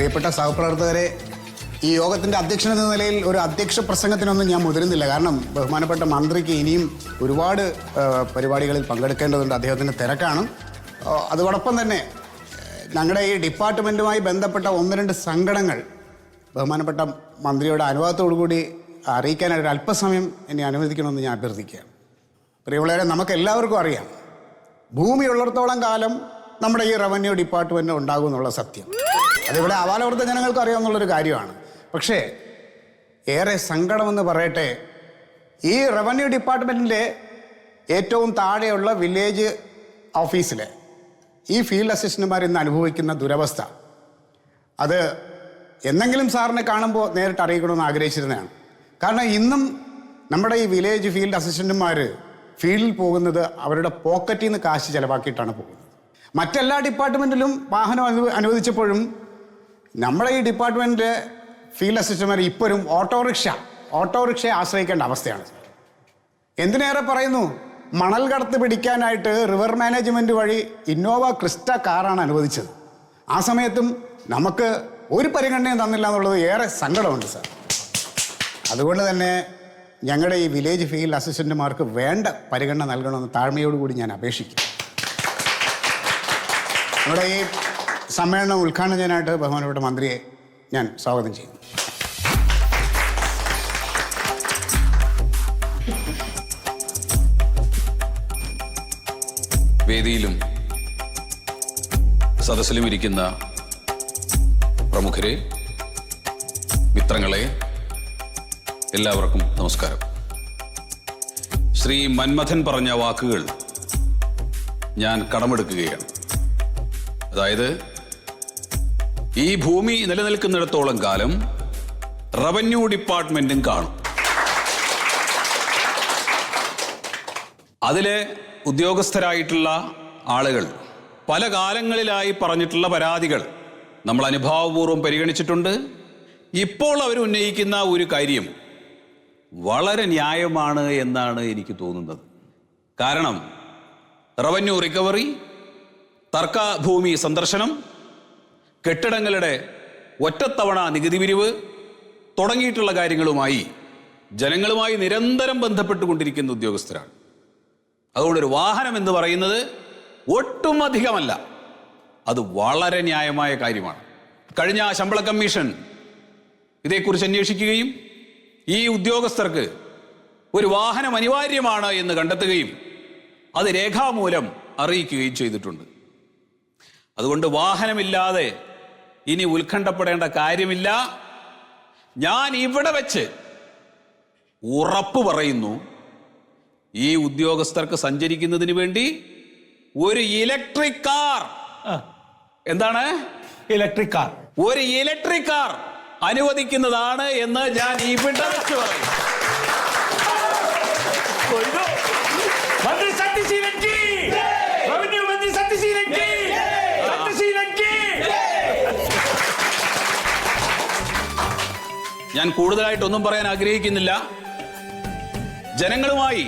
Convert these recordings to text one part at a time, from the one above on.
പ്രിയപ്പെട്ട സഹപ്രവർത്തകരെ ഈ യോഗത്തിന്റെ അധ്യക്ഷൻ എന്ന നിലയിൽ ഒരു അധ്യക്ഷ പ്രസംഗത്തിനൊന്നും ഞാൻ മുതിരുന്നില്ല. കാരണം ബഹുമാനപ്പെട്ട മന്ത്രിക്ക് ഇനിയും ഒരുപാട് പരിപാടികളിൽ പങ്കെടുക്കേണ്ടതുണ്ട്. അദ്ദേഹത്തിന്റെ തിരക്കാണ്. അതോടൊപ്പം തന്നെ ഞങ്ങളുടെ ഈ ഡിപ്പാർട്ട്മെന്റുമായി ബന്ധപ്പെട്ട ഒന്ന് രണ്ട് സങ്കടങ്ങൾ ബഹുമാനപ്പെട്ട മന്ത്രിയുടെ അനുവാദത്തോടു കൂടി അറിയിക്കാനായിട്ട് അല്പസമയം എന്നെ അനുവദിക്കണമെന്ന് ഞാൻ അഭ്യർത്ഥിക്കുകയാണ്. പ്രിയമുള്ളവരെ നമുക്ക് എല്ലാവർക്കും അറിയാം ഭൂമി ഉള്ളിടത്തോളം കാലം നമ്മുടെ ഈ റവന്യൂ ഡിപ്പാർട്ട്മെന്റ് ഉണ്ടാകും എന്നുള്ള സത്യം. അതിവിടെ അവാലവൃത്ത ജനങ്ങൾക്ക് അറിയാവുന്നുള്ളൊരു കാര്യമാണ്. പക്ഷേ ഏറെ സങ്കടമെന്ന് പറയട്ടെ ഈ റവന്യൂ ഡിപ്പാർട്ട്മെന്റിന്റെ ഏറ്റവും താഴെയുള്ള വില്ലേജ് ഓഫീസിലെ ഈ ഫീൽഡ് അസിസ്റ്റന്റുമാർ ഇന്ന് അനുഭവിക്കുന്ന ദുരവസ്ഥ. അത് എന്നെങ്കിലും സാറിനെ കാണുമ്പോൾ നേരിട്ട് അറിയിക്കണമെന്ന് ആഗ്രഹിച്ചിരുന്നതാണ്. കാരണം ഇന്നും നമ്മുടെ ഈ വില്ലേജ് ഫീൽഡ് അസിസ്റ്റന്റുമാർ ഫീൽഡിൽ പോകുന്നത് അവരുടെ പോക്കറ്റിൽ നിന്ന് കാശ് ചിലവാക്കിയിട്ടാണ് പോകുന്നത്. മറ്റെല്ലാ ഡിപ്പാർട്ട്മെന്റിലും വാഹനം അനുവദിച്ചപ്പോഴും നമ്മുടെ ഈ ഡിപ്പാർട്ട്മെന്റ് ഫീൽഡ് അസിസ്റ്റന്റുമാർ ഇപ്പോഴും ഓട്ടോറിക്ഷ ഓട്ടോറിക്ഷയെ ആശ്രയിക്കേണ്ട അവസ്ഥയാണ്. എന്തിനേറെ പറയുന്നു? മണൽ കടത്ത് പിടിക്കാനായിട്ട് റിവർ മാനേജ്മെന്റ് വഴി ഇന്നോവ ക്രിസ്റ്റ കാറാണ് അനുവദിച്ചത്. ആ സമയത്തും നമുക്ക് ഒരു പരിഗണനയും തന്നില്ല എന്നുള്ളത് ഏറെ സങ്കടമുണ്ട് സാർ അതുകൊണ്ട് തന്നെ ഞങ്ങളുടെ ഈ വില്ലേജ് ഫീൽഡ് അസിസ്റ്റന്റുമാർക്ക് വേണ്ട പരിഗണന നൽകണമെന്ന് താഴ്മയോടുകൂടി ഞാൻ അപേക്ഷിക്കും നമ്മുടെ ഈ സമ്മേളനം ഉദ്ഘാടനം ചെയ്യാനായിട്ട് ബഹുമാനപ്പെട്ട മന്ത്രിയെ ഞാൻ സ്വാഗതം ചെയ്യുന്നു. വേദിയിലും സദസ്സിലും ഇരിക്കുന്ന പ്രമുഖരെ മിത്രങ്ങളെ എല്ലാവർക്കും നമസ്കാരം. ശ്രീ മന്മഥൻ പറഞ്ഞ വാക്കുകൾ ഞാൻ കടമെടുക്കുകയാണ്. അതായത് ഈ ഭൂമി നിലനിൽക്കുന്നിടത്തോളം കാലം റവന്യൂ ഡിപ്പാർട്ട്മെന്റും കാണും. അതിലെ ഉദ്യോഗസ്ഥരായിട്ടുള്ള ആളുകൾ പല കാലങ്ങളിലായി പറഞ്ഞിട്ടുള്ള പരാതികൾ നമ്മൾ അനുഭാവപൂർവം പരിഗണിച്ചിട്ടുണ്ട്. ഇപ്പോൾ അവർ ഉന്നയിക്കുന്ന ഒരു കാര്യം വളരെ ന്യായമാണ് എന്നാണ് എനിക്ക് തോന്നുന്നത്. കാരണം റവന്യൂ റിക്കവറി തർക്ക ഭൂമി സന്ദർശനം കെട്ടിടങ്ങളുടെ ഒറ്റത്തവണ നികുതി പിരിവ് തുടങ്ങിയിട്ടുള്ള കാര്യങ്ങളുമായി ജനങ്ങളുമായി നിരന്തരം ബന്ധപ്പെട്ടുകൊണ്ടിരിക്കുന്ന ഉദ്യോഗസ്ഥരാണ്. അതുകൊണ്ട് ഒരു വാഹനം എന്ന് പറയുന്നത് ഒട്ടും അധികമല്ല അത് വളരെ ന്യായമായ കാര്യമാണ്. കഴിഞ്ഞ ശമ്പള കമ്മീഷൻ ഇതേക്കുറിച്ച് അന്വേഷിക്കുകയും ഈ ഉദ്യോഗസ്ഥർക്ക് ഒരു വാഹനം അനിവാര്യമാണ് എന്ന് കണ്ടെത്തുകയും അത് രേഖാമൂലം അറിയിക്കുകയും ചെയ്തിട്ടുണ്ട്. അതുകൊണ്ട് വാഹനമില്ലാതെ ഇനി ഉത്കണ്ഠപ്പെടേണ്ട കാര്യമില്ല. ഞാൻ ഇവിടെ വെച്ച് ഉറപ്പ് പറയുന്നു ഈ ഉദ്യോഗസ്ഥർക്ക് സഞ്ചരിക്കുന്നതിന് വേണ്ടി ഒരു ഇലക്ട്രിക് കാർ. എന്താണ്? Electric car. ഒരു ഇലക്ട്രിക് കാർ അനുവദിക്കുന്നതാണ് എന്ന് ഞാൻ ഇവിടെ വെച്ച് പറയും. മന്ത്രി സത്യശീലൻ ജി ഞാൻ കൂടുതലായിട്ടൊന്നും പറയാൻ ആഗ്രഹിക്കുന്നില്ല. ജനങ്ങളുമായി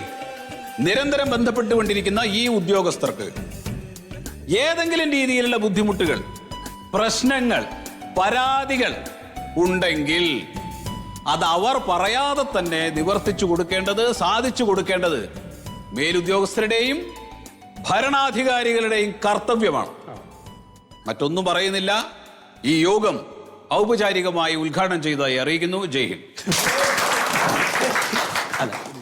നിരന്തരം ബന്ധപ്പെട്ടുകൊണ്ടിരിക്കുന്ന ഈ ഉദ്യോഗസ്ഥർക്ക് ഏതെങ്കിലും രീതിയിലുള്ള ബുദ്ധിമുട്ടുകൾ പ്രശ്നങ്ങൾ പരാതികൾ ഉണ്ടെങ്കിൽ അത് അവർ പറയാതെ തന്നെ നിവർത്തിച്ചു കൊടുക്കേണ്ടത് സാധിച്ചു കൊടുക്കേണ്ടത് മേലുദ്യോഗസ്ഥരുടെയും ഭരണാധികാരികളുടെയും കർത്തവ്യമാണ്. മറ്റൊന്നും പറയുന്നില്ല. ഈ യോഗം ഔപചാരികമായി ഉദ്ഘാടനം ചെയ്തതായി അറിയിക്കുന്നു. ജയ് ഹിന്ദ്. അല്ല